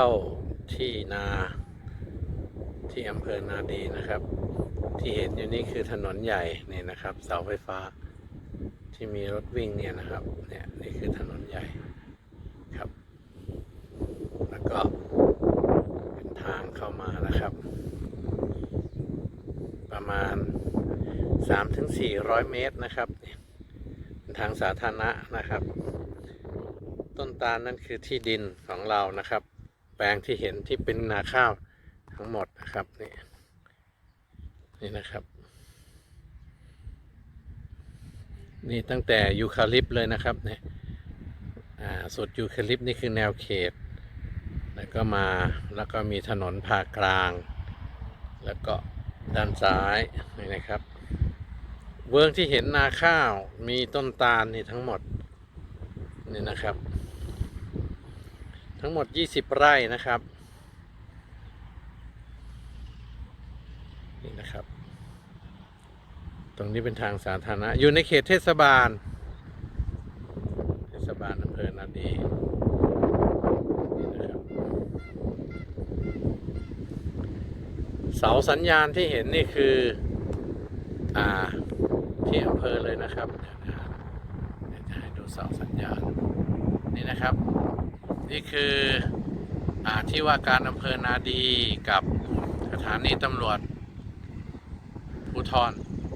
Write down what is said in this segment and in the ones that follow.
เข้าที่นาที่อำเภอนาดีนะครับ ที่เห็นอยู่นี่คือถนนใหญ่นี่นะครับ เสาไฟฟ้า ที่มีรถวิ่งเนี่ยนะครับเนี่ยนี่คือถนนใหญ่ครับ แล้วก็เป็นทางเข้ามานะครับ ประมาณ 3-400 เมตรนะครับเป็นทางสาธารณะนะครับ ต้นตาลนั่นคือที่ดินของเรานะครับ แปลงที่เห็นที่เป็นนาข้าวทั้งหมดนะครับนี่นี่นะครับ นี่ตั้งแต่ยูคาลิปต์เลยนะครับเนี่ยอ่าสุดยูคาลิปต์นี่คือแนวเขต แล้วก็มาแล้วก็มีถนนผ่ากลาง แล้วก็ด้านซ้ายนี่นะครับ เวิร์งที่เห็นนาข้าวมีต้นตาลนี่ทั้งหมดนี่นะครับ ทั้งหมด 20 ไร่นะครับ นี่นะครับ ตรงนี้เป็นทางสาธารณะ อยู่ในเขตเทศบาล เทศบาลอำเภอนาดีนี่นะครับเสาสัญญาณที่เห็นนี่คือ อ่า ที่อำเภอเลยนะครับเดี๋ยวจะให้ดูเสาสัญญาณ นี่นะครับ นี่คืออที่ว่าการอำเภอนาดีกับสถานีตำรวจภูธร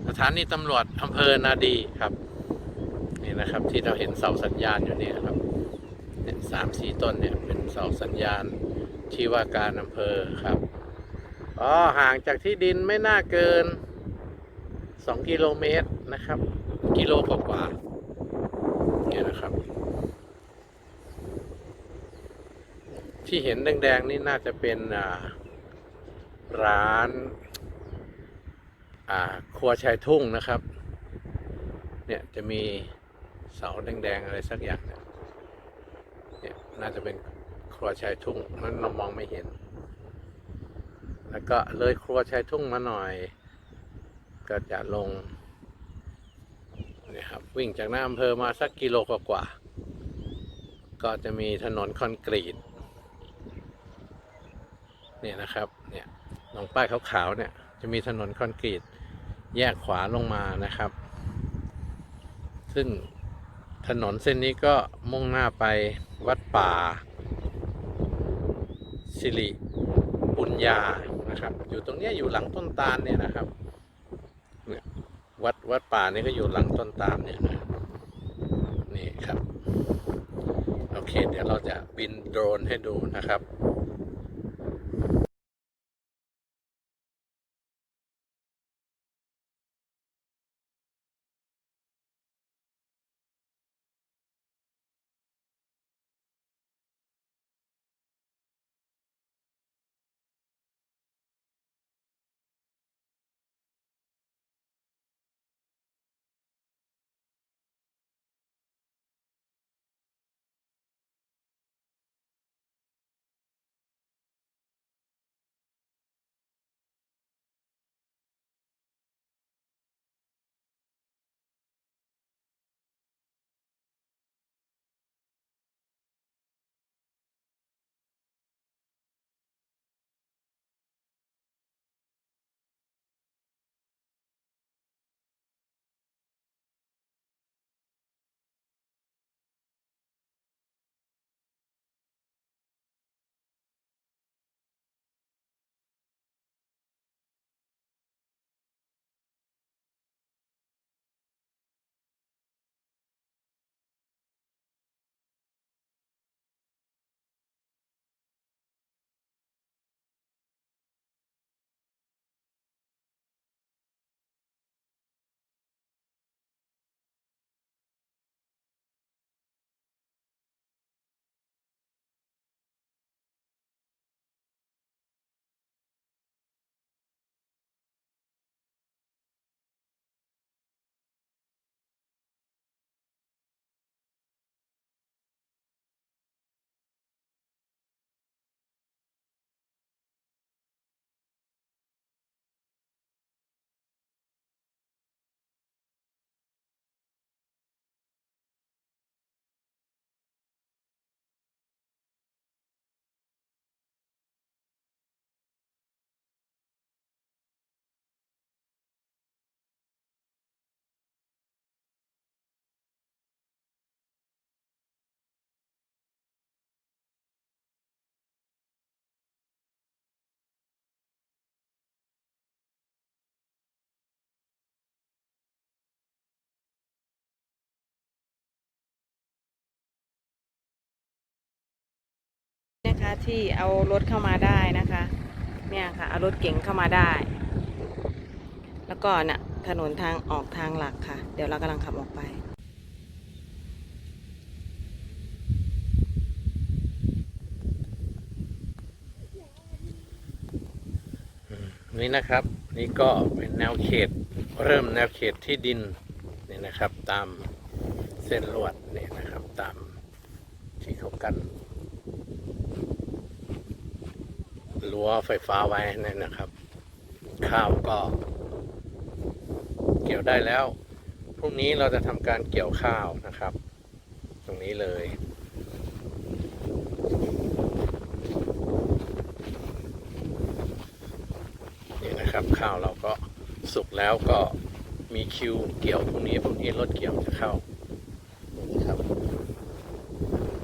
สถานีตำรวจอำเภอนาดีครับนี่นะครับที่เราเห็นเสาสัญญาณอยู่นี่ครับเนี่ยสามสี่ต้นเนี่ยเป็นเสาสัญญาณที่ว่าการอำเภอครับอ๋อห่างจากที่ดินไม่น่าเกินสองกิโลเมตรนะครับ กิโลกว่าๆเนี่ยนะครับ ที่เห็นแดงๆนี่น่าจะเป็นร้านาครัวชายทุ่งนะครับ เนี่ยจะมีเสาแดงๆอะไรสักอย่างเนี่ยเนี่ยน่าจะเป็นครัวชายทุ่งนั้นเรามองไม่เห็น แล้วก็เลยครัวชายทุ่งมาหน่อย ก็จะลงเนี่ยครับวิ่งจากหน้าอำเภอมาสักกิโลกว่าก็จะมีถนนคอนกรีต เนี่ยนะครับเนี่ยตรงป้ายขาวๆเนี่ยจะมีถนนคอนกรีตแยกขวาลงมานะครับ ซึ่งถนนเส้นนี้ก็มุ่งหน้าไปวัดป่า สิริปุญญานะครับ อยู่ตรงเนี้ยอยู่หลังต้นตาลเนี่ยนะครับเนี่ยวัดวัดป่านี่ก็อยู่หลังต้นตาลเนี่ยนะนี่ครับ โอเค เดี๋ยวเราจะบินโดรนให้ดูนะครับ ที่เอารถเข้ามาได้นะคะ เนี่ยค่ะ เอารถเก๋งเข้ามาได้ แล้วก็น่ะถนนทางออกทางหลักค่ะ เดี๋ยวเรากำลังขับออกไป นี่นะครับ นี่ก็เป็นแนวเขต เริ่มแนวเขตที่ดินนี่นะครับ ตามเส้นลวดนี่นะครับ ตามที่เขากัน รั้วไฟฟ้าไว้นี่นะครับ ข้าวก็ เกี่ยวได้แล้วพรุ่งนี้เราจะทำการเกี่ยวข้าวนะครับ ตรงนี้เลยนี่นะครับข้าวเราก็สุกแล้วก็มีคิวเกี่ยวพรุ่งนี้พรุ่งนี้รถเกี่ยวจะเข้านี่ครับ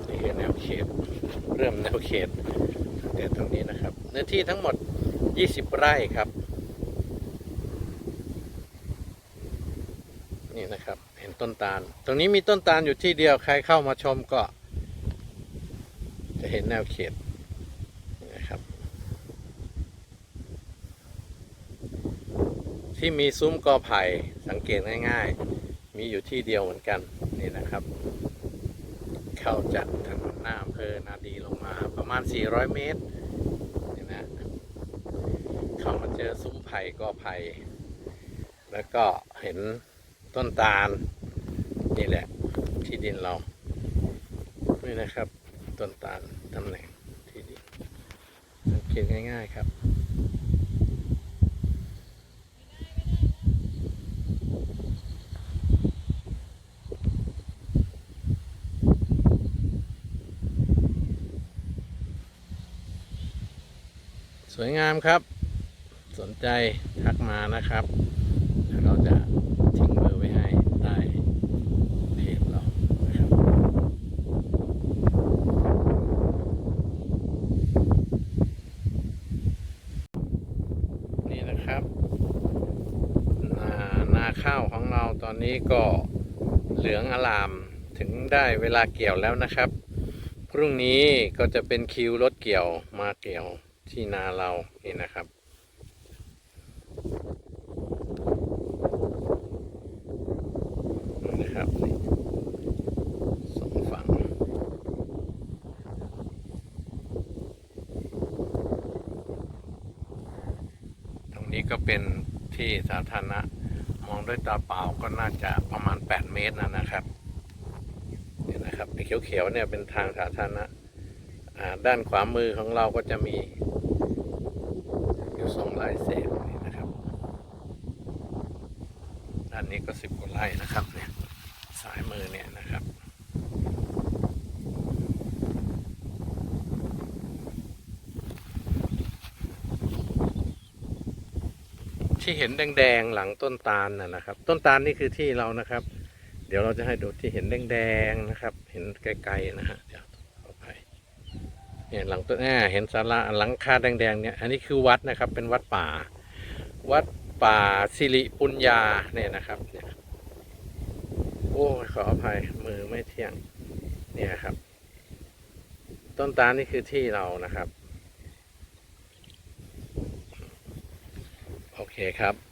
นี่คือแนวเขตเริ่มแนวเขต นื้อที่ทั้งหมด 20 ไร่ครับ นี่นะครับ เห็นต้นตาล ตรงนี้มีต้นตาลอยู่ที่เดียว ใครเข้ามาชมก็ จะเห็นแนวเขตนะครับ ที่มีซุ้มกอไผ่สังเกตง่าย ๆ มีอยู่ที่เดียวเหมือนกัน นี่นะครับ เข้าจากถนนหน้าอำเภอนาดีลงมาประมาณ 400 เมตร เขามาเจอซุ้มไผ่กอไผ่แล้วก็เห็นต้นตาล นี่แหละ ที่ดินเรา นี่นะครับ ต้นตาลตำแหน่งที่ดินสังเกตง่าย ๆครับสวยงามครับ สนใจทักมานะครับ เราจะทิ้งเบอร์ไว้ให้ใต้เพจเรานะครับนี่นะครับนานาข้าวของเราตอนนี้ก็เหลืองอลามถึงได้เวลาเกี่ยวแล้วนะครับ พรุ่งนี้ก็จะเป็นคิวรถเกี่ยวมาเกี่ยวที่นาเรานี่นะครับ นี่นะครับนี่สองฝั่งตรงนี้ ก็เป็นที่สาธารณะมองด้วยตาเปล่าก็น่าจะประมาณ 8 เมตรนะนะครับเนี่ยนะครับไอ้เขียวๆเนี่ยเป็นทางสาธารณะด้านขวามือของเราก็จะมี อยู่สองไร่เศษนี่นะครับ ด้านนี้ก็สิบกว่าไร่นะครับเนี่ยสายมือเนี่ยนะครับ ที่เห็นแดงๆหลังต้นตาลน่ะนะครับ ต้นตาลนี่คือที่เรานะครับ เดี๋ยวเราจะให้ดูที่เห็นแดงๆนะครับ เห็นไกลๆนะฮะเดี๋ยวขอไปเนี่ยหลังต้นแอ่เห็นศาลาหลังคาแดงๆเนี่ยอันนี้คือวัดนะครับ เป็นวัดป่า วัดป่าสิริปุญญาเนี่ยนะครับเนี่ยโอ้ขออภัยมือไม่เที่ยงเนี่ยครับ ต้นตาลนี่คือที่เรานะครับ โอเคครับ